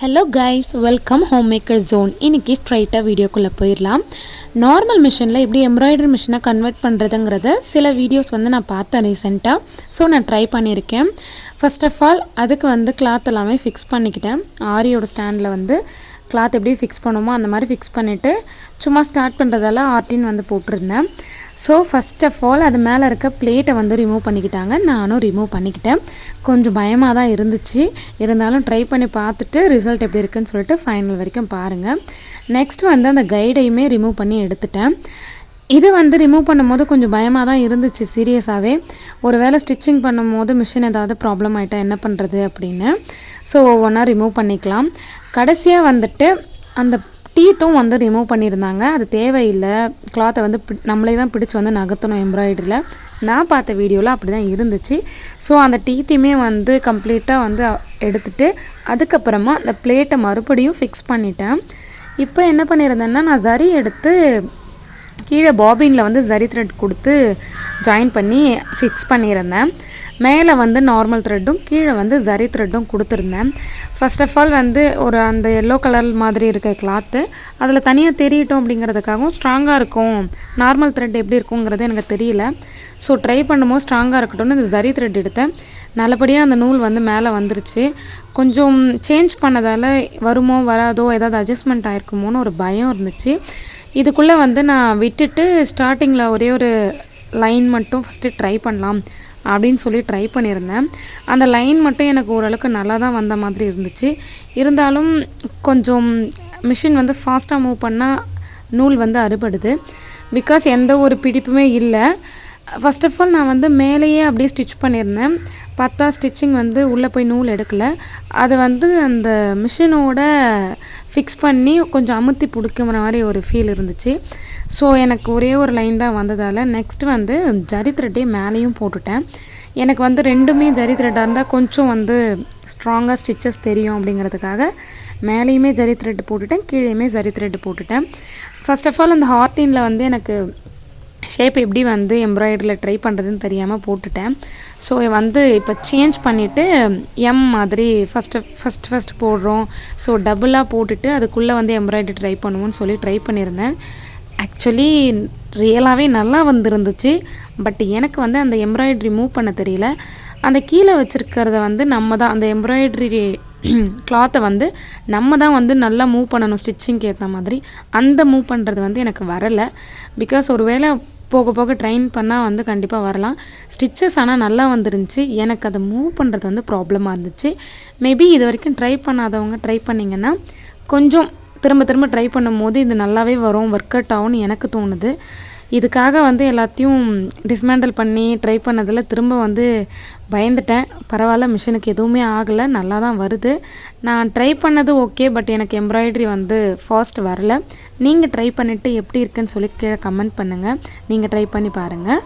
Hello guys welcome home maker zone இன்றைக்கி ஸ்ட்ரைட்டாக வீடியோக்குள்ளே போயிடலாம். நார்மல் மிஷினில் எப்படி எம்ப்ராய்டரி மிஷினை கன்வெர்ட் பண்ணுறதுங்கிறத சில வீடியோஸ் வந்து நான் பார்த்தேன் ரீசெண்டாக ஸோ நான் ட்ரை பண்ணியிருக்கேன். ஃபஸ்ட் ஆஃப் ஆல் அதுக்கு வந்து கிளாத் எல்லாமே ஃபிக்ஸ் பண்ணிக்கிட்டேன். ஆரியோட ஸ்டாண்டில் வந்து கிளாத் எப்படி ஃபிக்ஸ் பண்ணுமோ அந்த மாதிரி ஃபிக்ஸ் பண்ணிவிட்டு சும்மா ஸ்டார்ட் பண்ணுறதால ஆர்டின் வந்து போட்டிருந்தேன். ஸோ ஃபஸ்ட் ஆஃப் ஆல் அது மேலே இருக்க பிளேட்டை வந்து ரிமூவ் பண்ணிக்கிட்டாங்க. நானும் ரிமூவ் பண்ணிக்கிட்டேன். கொஞ்சம் பயமாக தான் இருந்துச்சு. இருந்தாலும் ட்ரை பண்ணி பார்த்துட்டு ரிசல்ட் எப்படி இருக்குன்னு சொல்லிட்டு ஃபைனல் வரைக்கும் பாருங்கள் நெக்ஸ்ட் வந்து அந்த கைடையுமே ரிமூவ் பண்ணி எடுத்துட்டேன். இது வந்து ரிமூவ் பண்ணும்போது கொஞ்சம் பயமாக தான் இருந்துச்சு சீரியஸாகவே ஒரு வேளை ஸ்டிச்சிங் பண்ணும்போது மிஷின் ஏதாவது ப்ராப்ளம் ஆகிட்டா என்ன பண்ணுறது அப்படின்னு. ஸோ ஒவ்வொன்றா ரிமூவ் பண்ணிக்கலாம். கடைசியாக வந்துட்டு அந்த டீத்தும் வந்து ரிமூவ் பண்ணியிருந்தாங்க அது தேவையில்லை. கிளாத்தை வந்து நம்மளே தான் பிடிச்சி வந்து நகர்த்தணும் எம்ப்ராய்டரியில் நான் பார்த்த வீடியோவில் அப்படி தான் இருந்துச்சு. ஸோ அந்த டீத்தையுமே வந்து கம்ப்ளீட்டாக வந்து எடுத்துகிட்டு எடுத்துட்டு அதுக்கப்புறமா அந்த பிளேட்டை மறுபடியும் ஃபிக்ஸ் பண்ணிட்டேன். இப்போ என்ன பண்ணியிருந்தேன்னா நான் சரி எடுத்து கீழே பாபினில் வந்து ஜரி த்ரெட் கொடுத்து ஜாயின் பண்ணி ஃபிக்ஸ் பண்ணியிருந்தேன். மேலே வந்து நார்மல் த்ரெட்டும் கீழே வந்து ஜரி த்ரெட்டும் கொடுத்துருந்தேன். ஃபஸ்ட் ஆஃப் ஆல் வந்து ஒரு அந்த எல்லோ கலர் மாதிரி இருக்க கிளாத்து அதில் தனியாக தெரியட்டும் அப்படிங்கிறதுக்காகவும் ஸ்ட்ராங்காக இருக்கும். நார்மல் த்ரெட் எப்படி இருக்குங்கிறது எனக்கு தெரியல. ஸோ ட்ரை பண்ணும்போது ஸ்ட்ராங்காக இருக்கட்டும்னு இந்த ஜரி த்ரெட் எடுத்தேன். நல்லபடியாக அந்த நூல் வந்து மேலே வந்துருச்சு. கொஞ்சம் சேஞ்ச் பண்ணதால் வருமோ வராதோ ஏதாவது அட்ஜஸ்ட்மெண்ட் ஆயிருக்குமோன்னு ஒரு பயம் இருந்துச்சு. இதுக்குள்ளே வந்து நான் விட்டுட்டு ஸ்டார்டிங்கில் ஒரே ஒரு லைன் மட்டும் ஃபஸ்ட்டு ட்ரை பண்ணலாம் அப்படின்னு சொல்லி ட்ரை பண்ணியிருந்தேன். அந்த லைன் மட்டும் எனக்கு ஓரளவுக்கு நல்லா தான் வந்த மாதிரி இருந்துச்சு. இருந்தாலும் கொஞ்சம் மிஷின் வந்து ஃபாஸ்ட்டாக மூவ் பண்ணால் நூல் வந்து அறுபடுது. பிகாஸ் எந்த ஒரு பிடிப்புமே இல்லை. ஃபர்ஸ்ட் ஆஃப் ஆல் நான் வந்து மேலேயே அப்படியே ஸ்டிச் பண்ணியிருந்தேன். பார்த்தா ஸ்டிச்சிங் வந்து உள்ளே போய் நூல் எடுக்கலை. அது வந்து அந்த மிஷினோட ஃபிக்ஸ் பண்ணி கொஞ்சம் அமுத்தி பிடிக்கிற மாதிரி ஒரு ஃபீல் இருந்துச்சு. ஸோ எனக்கு ஒரே ஒரு லைன் தான் வந்ததால் நெக்ஸ்ட் வந்து ஜரி த்ரெட்டே மேலேயும் போட்டுட்டேன். எனக்கு வந்து ரெண்டுமே ஜரி த்ரெட்டாக இருந்தால் கொஞ்சம் வந்து ஸ்ட்ராங்காக ஸ்டிச்சஸ் தெரியும் அப்படிங்கிறதுக்காக மேலேயுமே ஜரி த்ரெட் போட்டுட்டேன் கீழேயுமே ஜரி த்ரெட் போட்டுட்டேன். ஃபர்ஸ்ட் ஆஃப் ஆல் அந்த ஹார்டினில் வந்து எனக்கு ஷேப் எப்படி வந்து எம்ப்ராய்டரியில் ட்ரை பண்ணுறதுன்னு தெரியாமல் போட்டுட்டேன். ஸோ வந்து இப்போ சேஞ்ச் பண்ணிவிட்டு எம் மாதிரி ஃபஸ்ட்டு ஃபஸ்ட் ஃபஸ்ட் போடுறோம். ஸோ டபுளாக போட்டுட்டு அதுக்குள்ளே வந்து எம்ப்ராய்டரி ட்ரை பண்ணுவோன்னு சொல்லி ட்ரை பண்ணியிருந்தேன். ஆக்சுவலி ரியலாகவே நல்லா வந்திருந்துச்சு. பட் எனக்கு வந்து அந்த எம்ப்ராய்டரி மூவ் பண்ண தெரியல. அந்த கீழே வச்சுருக்கிறத வந்து நம்ம தான் அந்த எம்ப்ராய்டரி கிளாத்தை வந்து நம்ம தான் வந்து நல்லா மூவ் பண்ணணும் ஸ்டிச்சிங்க்கு ஏற்ற மாதிரி. அந்த மூவ் பண்ணுறது வந்து எனக்கு வரலை. பிகாஸ் ஒருவேளை போக போக ட்ரைன் பண்ணால் வந்து கண்டிப்பாக வரலாம். ஸ்டிச்சஸ் ஆனால் நல்லா வந்துருந்துச்சு. எனக்கு அதை மூவ் பண்ணுறது வந்து ப்ராப்ளமாக இருந்துச்சு. மேபி இது வரைக்கும் ட்ரை பண்ணாதவங்க ட்ரை பண்ணிங்கன்னா கொஞ்சம் திரும்ப திரும்ப ட்ரை பண்ணும்போது இது நல்லாவே வரும். ஒர்க் அவுட் ஆகும்னு எனக்கு தோணுது. இதுக்காக வந்து எல்லாத்தையும் டிஸ்மேண்டில் பண்ணி ட்ரை பண்ணதில் திரும்ப வந்து பயந்துட்டேன். பரவாயில்ல மிஷினுக்கு எதுவுமே ஆகலை. நல்லா தான் வருது. நான் ட்ரை பண்ணது ஓகே பட் எனக்கு எம்ப்ராய்டரி வந்து ஃபாஸ்ட் வரல. நீங்கள் ட்ரை பண்ணிவிட்டு எப்படி இருக்குன்னு சொல்லி கீழே கமெண்ட் பண்ணுங்கள் நீங்கள் ட்ரை பண்ணி பாருங்கள்